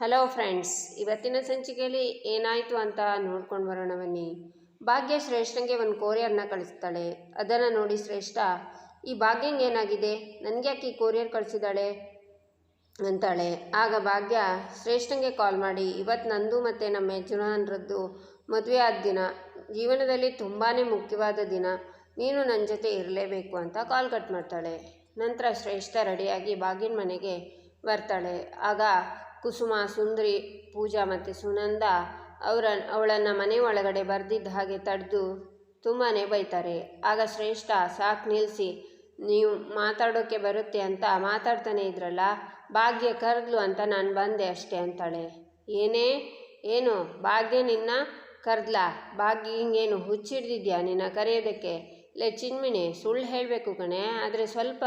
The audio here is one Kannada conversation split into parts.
ಹಲೋ ಫ್ರೆಂಡ್ಸ್ ಇವತ್ತಿನ ಸಂಚಿಕೆಯಲ್ಲಿ ಏನಾಯಿತು ಅಂತ ನೋಡ್ಕೊಂಡು ಬರೋಣ ಬನ್ನಿ. ಭಾಗ್ಯ ಶ್ರೇಷ್ಠಂಗೆ ಒಂದು ಕೊರಿಯರ್ನ ಕಳಿಸ್ತಾಳೆ. ಅದನ್ನು ನೋಡಿ ಶ್ರೇಷ್ಠ, ಈ ಭಾಗ್ಯಂಗೆ ಏನಾಗಿದೆ? ನನಗೆ ಯಾಕೆ ಕೊರಿಯರ್ ಕಳಿಸಿದ್ದಾಳೆ? ಅಂತಾಳೆ. ಆಗ ಭಾಗ್ಯ ಶ್ರೇಷ್ಠಂಗೆ ಕಾಲ್ ಮಾಡಿ ಇವತ್ತು ನಂದು ಮತ್ತು ನಮ್ಮ ಯಜಮಾನರದ್ದು ಮದುವೆ ಆದ ದಿನ. ಜೀವನದಲ್ಲಿ ತುಂಬಾ ಮುಖ್ಯವಾದ ದಿನ. ನೀನು ನನ್ನ ಜೊತೆ ಇರಲೇಬೇಕು ಅಂತ ಕಾಲ್ ಕಟ್ ಮಾಡ್ತಾಳೆ. ನಂತರ ಶ್ರೇಷ್ಠ ರೆಡಿಯಾಗಿ ಬಾಗಿನ ಮನೆಗೆ ಬರ್ತಾಳೆ. ಆಗ ಕುಸುಮ, ಸುಂದರಿ, ಪೂಜಾ ಮತ್ತು ಸುನಂದ ಅವರ ಅವಳನ್ನು ಮನೆ ಒಳಗಡೆ ಬರೆದಿದ್ದ ಹಾಗೆ ತಡೆದು ತುಂಬಾ ಬೈತಾರೆ. ಆಗ ಶ್ರೇಷ್ಠ, ಸಾಕು ನಿಲ್ಲಿಸಿ ನೀವು ಮಾತಾಡೋಕ್ಕೆ ಬರುತ್ತೆ ಅಂತ ಮಾತಾಡ್ತಾನೆ ಇದ್ರಲ್ಲ, ಭಾಗ್ಯ ಕರೆದ್ಲು ಅಂತ ನಾನು ಬಂದೆ ಅಷ್ಟೇ, ಅಂತಾಳೆ. ಏನೇ? ಏನು? ಭಾಗ್ಯ ನಿನ್ನ ಕರೆದ್ಲಾ? ಭಾಗ್ಯ ಹಿಂಗೇನು ಹುಚ್ಚಿಡ್ದಿದ್ಯಾ ನಿನ್ನ ಕರೆಯೋದಕ್ಕೆ? ಲೇ ಚಿನ್ಮಿಣಿ, ಸುಳ್ಳು ಹೇಳಬೇಕು ಕಣೆ, ಆದರೆ ಸ್ವಲ್ಪ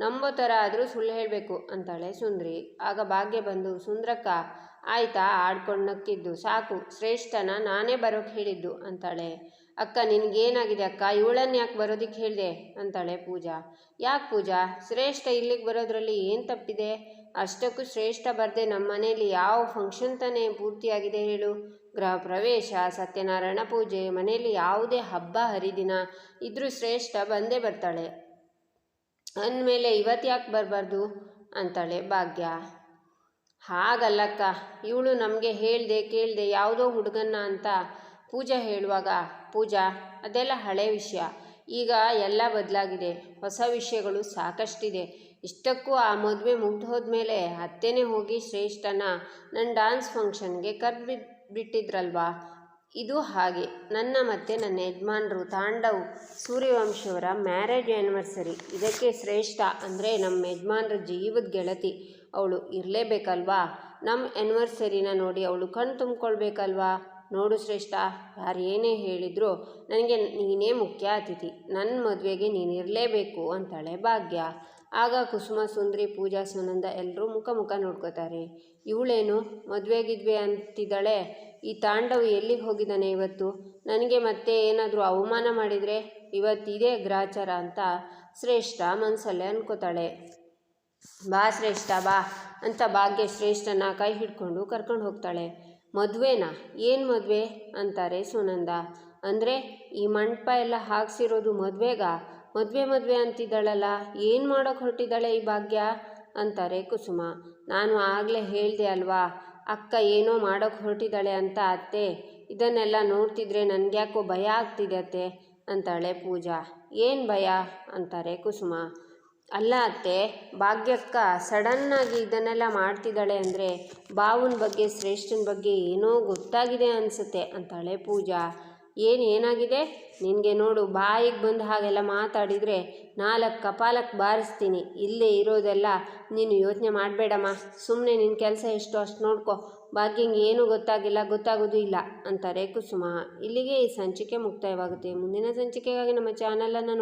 ನಂಬೋ ಥರ ಆದರೂ ಸುಳ್ಳು ಹೇಳಬೇಕು ಅಂತಾಳೆ ಸುಂದ್ರಿ. ಆಗ ಭಾಗ್ಯ ಬಂದು, ಸುಂದ್ರಕ್ಕ, ಆಯ್ತಾ? ಆಡ್ಕೊಂಡು ನಕ್ಕಿದ್ದು, ಸಾಕು, ಶ್ರೇಷ್ಠನ ನಾನೇ ಬರೋಕೆ ಹೇಳಿದ್ದು, ಅಂತಾಳೆ. ಅಕ್ಕ, ನಿನಗೇನಾಗಿದೆ ಅಕ್ಕ? ಇವಳನ್ನು ಯಾಕೆ ಬರೋದಕ್ಕೆ ಹೇಳಿದೆ? ಅಂತಾಳೆ ಪೂಜಾ. ಯಾಕೆ ಪೂಜಾ? ಶ್ರೇಷ್ಠ ಇಲ್ಲಿಗೆ ಬರೋದ್ರಲ್ಲಿ ಏನು ತಪ್ಪಿದೆ? ಅಷ್ಟಕ್ಕೂ ಶ್ರೇಷ್ಠ ಬರದೆ ನಮ್ಮ ಮನೆಯಲ್ಲಿ ಯಾವ ಫಂಕ್ಷನ್ ತಾನೇ ಪೂರ್ತಿಯಾಗಿದೆ ಹೇಳು. ಗೃಹ ಪ್ರವೇಶ, ಸತ್ಯನಾರಾಯಣ ಪೂಜೆ, ಮನೆಯಲ್ಲಿ ಯಾವುದೇ ಹಬ್ಬ, ಹರಿದಿನ ಇದ್ರೂ ಶ್ರೇಷ್ಠ ಬಂದೇ ಬರ್ತಾಳೆ. ಅಂದಮೇಲೆ ಇವತ್ತು ಯಾಕೆ ಬರಬಾರ್ದು? ಅಂತಾಳೆ ಭಾಗ್ಯ. ಹಾಗಲ್ಲಕ್ಕ, ಇವಳು ನಮಗೆ ಹೇಳ್ದೆ ಕೇಳ್ದೆ ಯಾವುದೋ ಹುಡುಗನ್ನ ಅಂತ ಪೂಜಾ ಹೇಳುವಾಗ, ಪೂಜಾ, ಅದೆಲ್ಲ ಹಳೆ ವಿಷಯ. ಈಗ ಎಲ್ಲ ಬದಲಾಗಿದೆ. ಹೊಸ ವಿಷಯಗಳು ಸಾಕಷ್ಟಿದೆ. ಇಷ್ಟಕ್ಕೂ ಆ ಮದುವೆ ಮುಗ್ದು ಹೋದ್ಮೇಲೆ ಅತ್ತೆನೇ ಹೋಗಿ ಶ್ರೇಷ್ಠನ ನನ್ನ ಡಾನ್ಸ್ ಫಂಕ್ಷನ್ಗೆ ಕರೆದು ಬಿಟ್ಟಿದ್ರಲ್ವಾ ಇದು ಹಾಗೆ. ನನ್ನ ಮತ್ತು ನನ್ನ ಯಜಮಾನ್ರು ತಾಂಡವ್ ಸೂರ್ಯವಂಶವರ ಮ್ಯಾರೇಜ್ ಆ್ಯನಿವರ್ಸರಿ ಇದಕ್ಕೆ ಶ್ರೇಷ್ಠ ಅಂದರೆ ನಮ್ಮ ಯಜಮಾನ್ರ ಜೀವದ ಗೆಳತಿ. ಅವಳು ಇರಲೇಬೇಕಲ್ವಾ? ನಮ್ಮ ಆ್ಯನಿವರ್ಸರಿನ ನೋಡಿ ಅವಳು ಕಣ್ಣು ತುಂಬ್ಕೊಳ್ಬೇಕಲ್ವಾ? ನೋಡು ಶ್ರೇಷ್ಠ, ಯಾರು ಏನೇ ಹೇಳಿದ್ರು ನನಗೆ ನೀನೇ ಮುಖ್ಯ ಅತಿಥಿ. ನನ್ನ ಮದುವೆಗೆ ನೀನು ಇರಲೇಬೇಕು ಅಂತಾಳೆ ಭಾಗ್ಯ. ಆಗ ಕುಸುಮ, ಸುಂದರಿ, ಪೂಜಾ, ಸುನಂದ ಎಲ್ಲರೂ ಮುಖ ಮುಖ ನೋಡ್ಕೋತಾರೆ. ಇವಳೇನು, ಮದುವೆಗಿದ್ವಿ ಅಂತಿದ್ದಾಳೆ? ಈ ತಾಂಡವ್ ಎಲ್ಲಿಗೆ ಹೋಗಿದ್ದಾನೆ ಇವತ್ತು? ನನಗೆ ಮತ್ತೆ ಏನಾದರೂ ಅವಮಾನ ಮಾಡಿದರೆ ಇವತ್ತಿದೇ ಗ್ರಾಚಾರ ಅಂತ ಶ್ರೇಷ್ಠ ಮನಸ್ಸಲ್ಲೇ ಅನ್ಕೋತಾಳೆ. ಬಾ ಶ್ರೇಷ್ಠ, ಬಾ ಅಂತ ಭಾಗ್ಯ ಶ್ರೇಷ್ಠನ ಕೈ ಹಿಡ್ಕೊಂಡು ಕರ್ಕೊಂಡು ಹೋಗ್ತಾಳೆ. ಮದುವೆನಾ? ಏನು ಮದುವೆ? ಅಂತಾರೆ ಸುನಂದ. ಅಂದರೆ, ಈ ಮಂಟಪ ಎಲ್ಲ ಹಾಕ್ಸಿರೋದು ಮದುವೆಗ? ಮದುವೆ ಮದುವೆ ಅಂತಿದ್ದಾಳಲ್ಲ, ಏನು ಮಾಡೋಕೆ ಹೊರಟಿದ್ದಾಳೆ ಈ ಭಾಗ್ಯ? ಅಂತಾರೆ ಕುಸುಮ. ನಾನು ಆಗಲೇ ಹೇಳಿದೆ ಅಲ್ವಾ, ಅಕ್ಕ ಏನೋ ಮಾಡೋಕೆ ಹೊರಟಿದ್ದಾಳೆ ಅಂತ ಅತ್ತೆ, ಇದನ್ನೆಲ್ಲ ನೋಡ್ತಿದ್ರೆ ನನಗ್ಯಾಕೋ ಭಯ ಆಗ್ತಿದೆ ಅತ್ತೆ, ಅಂತಾಳೆ ಪೂಜಾ. ಏನು ಭಯ? ಅಂತಾರೆ ಕುಸುಮ. ಅಲ್ಲ ಅತ್ತೆ, ಭಾಗ್ಯಕ್ಕ ಸಡನ್ನಾಗಿ ಇದನ್ನೆಲ್ಲ ಮಾಡ್ತಿದ್ದಾಳೆ ಅಂದರೆ ಬಾವನ ಬಗ್ಗೆ, ಶ್ರೇಷ್ಠನ ಬಗ್ಗೆ ಏನೋ ಗೊತ್ತಾಗಿದೆ ಅನಿಸುತ್ತೆ ಅಂತಾಳೆ ಪೂಜಾ. ಏನು ಏನಾಗಿದೆ? ನಿನಗೆ ನೋಡು, ಬಾಯಿಗೆ ಬಂದು ಹಾಗೆಲ್ಲ ಮಾತಾಡಿದರೆ ನಾಲ್ಕು ಕಪಾಲಕ್ಕೆ ಬಾರಿಸ್ತೀನಿ. ಇಲ್ಲೇ ಇರೋದೆಲ್ಲ ನೀನು ಯೋಚನೆ ಮಾಡಬೇಡಮ್ಮ. ಸುಮ್ಮನೆ ನಿನ್ನ ಕೆಲಸ ಎಷ್ಟು ಅಷ್ಟು ನೋಡ್ಕೊ. ಭಾಗ್ಯಂಗೆ ಏನೂ ಗೊತ್ತಾಗಿಲ್ಲ, ಗೊತ್ತಾಗೋದು ಇಲ್ಲ ಅಂತಾರೆ ಕುಸುಮ. ಇಲ್ಲಿಗೆ ಈ ಸಂಚಿಕೆ ಮುಕ್ತಾಯವಾಗುತ್ತೆ. ಮುಂದಿನ ಸಂಚಿಕೆಗಾಗಿ ನಮ್ಮ ಚಾನಲನ್ನು